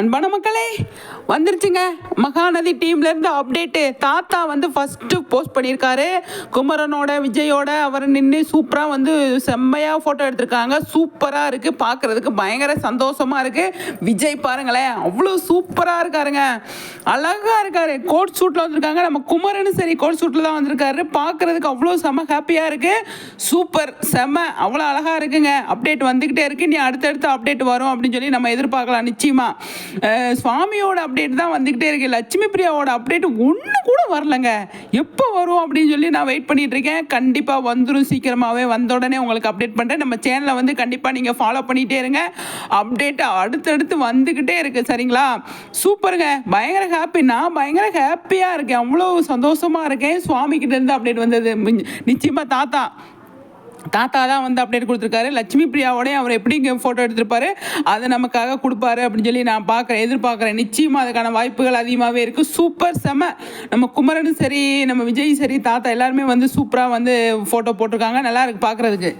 அன்பான மக்களே வந்துருச்சுங்க. மகாநதி டீம்லேருந்து அப்டேட்டு தாத்தா வந்து ஃபஸ்ட்டு போஸ்ட் பண்ணியிருக்காரு. குமரனோட விஜயோட அவர் நின்று சூப்பராக வந்து செம்மையாக ஃபோட்டோ எடுத்திருக்காங்க. சூப்பராக இருக்குது பார்க்குறதுக்கு பயங்கர சந்தோஷமாக இருக்குது விஜய் பாருங்களேன் அவ்வளோ சூப்பராக இருக்காருங்க. அழகாக இருக்காரு. கோட் சூட்டில் வந்திருக்காங்க. நம்ம குமரனும் சரி கோட் சூட்டில் தான் வந்திருக்காரு. பார்க்குறதுக்கு அவ்வளோ செம்ம ஹாப்பியாக இருக்குது சூப்பர் செம்ம அவ்வளோ அழகாக இருக்குங்க. அப்டேட் வந்துக்கிட்டே இருக்குது நீ அடுத்தடுத்து அப்டேட் வரும் அப்படின்னு சொல்லி நம்ம எதிர்பார்க்கலாம். நிச்சயமாக சுவாமியோட அப்டேட் தான் வந்துக்கிட்டே இருக்கு. லட்சுமி பிரியாவோட அப்டேட் ஒன்று கூட வரலங்க. எப்போ வரும் அப்படின்னு சொல்லி நான் வெயிட் பண்ணிட்டு இருக்கேன். கண்டிப்பாக வந்துடும் சீக்கிரமாகவே வந்த உடனே உங்களுக்கு அப்டேட் பண்ணுறேன் நம்ம சேனலை வந்து கண்டிப்பாக நீங்கள் ஃபாலோ பண்ணிகிட்டே இருங்க. அப்டேட் அடுத்தடுத்து வந்துக்கிட்டே இருக்கு. சரிங்களா? சூப்பருங்க. பயங்கர ஹாப்பி நான் பயங்கர ஹாப்பியாக இருக்கேன். அவ்வளோ சந்தோஷமாக இருக்கேன். சுவாமிக்கிட்டேருந்து அப்டேட் வந்தது. நிச்சயமாக தாத்தா. தாத்தா தான் வந்து அப்டேட் கொடுத்துருக்காரு. லட்சுமி பிரியாவோடய அவர் எப்படி இங்கே ஃபோட்டோ எடுத்திருப்பாரு அதை நமக்காக கொடுப்பாரு அப்படின்னு சொல்லி நான் பார்க்குறேன் எதிர்பார்க்குறேன். நிச்சயமாக அதுக்கான வாய்ப்புகள் அதிகமாகவே இருக்குது சூப்பர் செம. நம்ம குமரனும் சரி நம்ம விஜய் சரி தாத்தா எல்லாருமே வந்து சூப்பராக வந்து ஃபோட்டோ போட்டிருக்காங்க. நல்லா இருக்கு பார்க்குறதுக்கு.